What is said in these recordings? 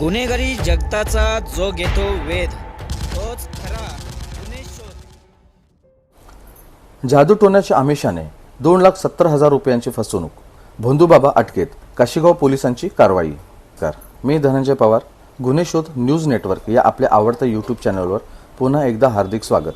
गुन्हेगारी जगताचा जो घेतो वेध तोच खरा गुन्हे शोध. जादूटोण्याच्या आमिषाने दोन लाख सत्तर हजार रुपयांची फसवणूक. भोंदूबाबा अटकेत काशीगाव पोलिसांची कारवाई. कर मी धनंजय पवार गुन्हे शोध न्यूज नेटवर्क या आपल्या आवडत्या यूट्यूब चॅनलवर पुन्हा एकदा हार्दिक स्वागत.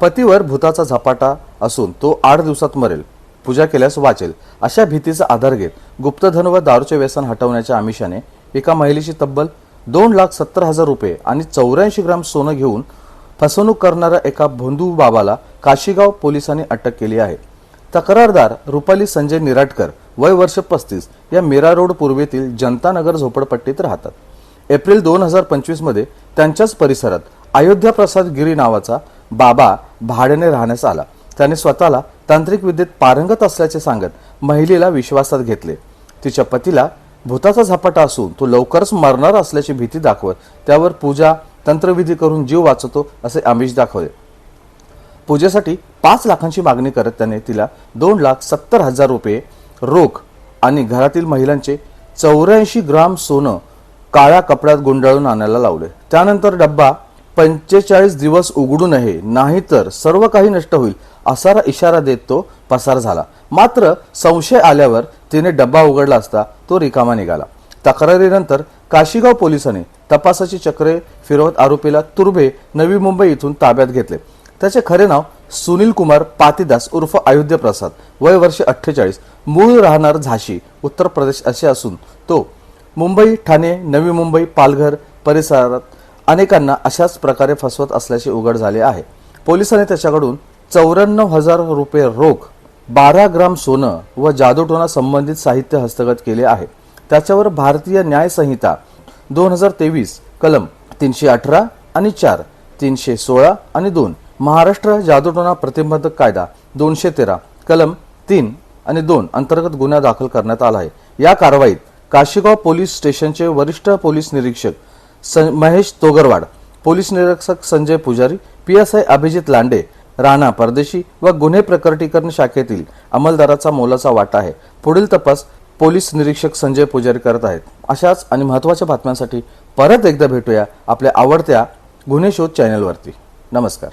पतीवर भूताचा झपाटा असून तो आठ दिवसात मरेल पूजा केल्यास वाचेल अशा भीतीचा आधार घेत गुप्तधन व दारूचे व्यसन हटवण्याच्या आमिषाने एका महिलेची तब्बल दोन लाख सत्तर हजार रुपये आणि चौऱ्याऐंशी ग्राम सोनं घेऊन फसवणूक करणाऱ्या एका भोंदू बाबाला काशीगाव पोलिसांनी अटक केली आहे. तक्रारदार रुपाली संजय निराटकर वय वर्ष पस्तीस या मीरा रोड पूर्वेतील जनतानगर झोपडपट्टीत राहतात. एप्रिल दोन हजार पंचवीसमध्ये त्यांच्याच परिसरात अयोध्या प्रसाद गिरी नावाचा बाबा भाड्याने राहण्यास आला. त्याने स्वतःला तांत्रिक विद्येत पारंगत असल्याचे सांगत महिलेला विश्वासात घेतले. तिच्या पतीला भूताचा झपाटा असून तो लवकरच मरणार असल्याची भीती दाखवत त्यावर पूजा तंत्रविधी करून जीव वाचवतो असे आमिष दाखवले. पूजेसाठी पाच लाखांची मागणी करत त्याने तिला दोन लाख सत्तर हजार रुपये रोख आणि घरातील महिलांचे चौऱ्याऐंशी ग्राम सोनं काळ्या कपड्यात गुंडाळून आणायला लावले. त्यानंतर डब्बा पंचेचाळीस दिवस उघडू नये नाहीतर सर्व काही नष्ट होईल असा इशारा देत तो पसार झाला. मात्र संशय आल्यावर तिने डब्बा उघडला असता तो रिकामा निघाला. तक्रारीनंतर काशीगाव पोलिसांनी तपासाची चक्रे फिरवत आरोपीला तुर्भे नवी मुंबई इथून ताब्यात घेतले. त्याचे खरे नाव सुनील कुमार पातीदास उर्फ अयोध्या प्रसाद वय वर्ष अठ्ठेचाळीस मूळ राहणार झाशी उत्तर प्रदेश असे असून तो मुंबई ठाणे नवी मुंबई पालघर परिसरात अनेकांना अशाच प्रकारे फसवत असल्याचे उघड झाले आहे. पोलिसांनी त्याच्याकडून चौऱ्याण्णव हजार रुपये रोख बारा ग्राम सोनं व जादूटोना संबंधित साहित्य हस्तगत केले आहे. त्याच्यावर भारतीय न्यायसंहिता दोन हजार तेवीस कलम तीनशे अठरा आणि चार तीनशे सोळा आणि दोन महाराष्ट्र जादूटोना प्रतिबंधक कायदा दोनशे तेरा कलम तीन आणि दोन अंतर्गत गुन्हा दाखल करण्यात आला आहे. या कारवाईत काशीगाव पोलीस स्टेशनचे वरिष्ठ पोलीस निरीक्षक स- महेश तोगरवाड पोलीस निरीक्षक Sanjay Pujari P S I Abhijit Lande Rana Pardeshi व गुन्हे प्रकटीकरण शाखेतील अंमलदाराचा मोलाचा वाटा आहे. पुढील तपास पोलीस निरीक्षक संजय पुजारी करत आहेत. अशाच आणि महत्त्वाच्या बातम्यांसाठी परत एकदा भेटूया आपल्या आवडत्या गुन्हे शोध चॅनलवरती. नमस्कार.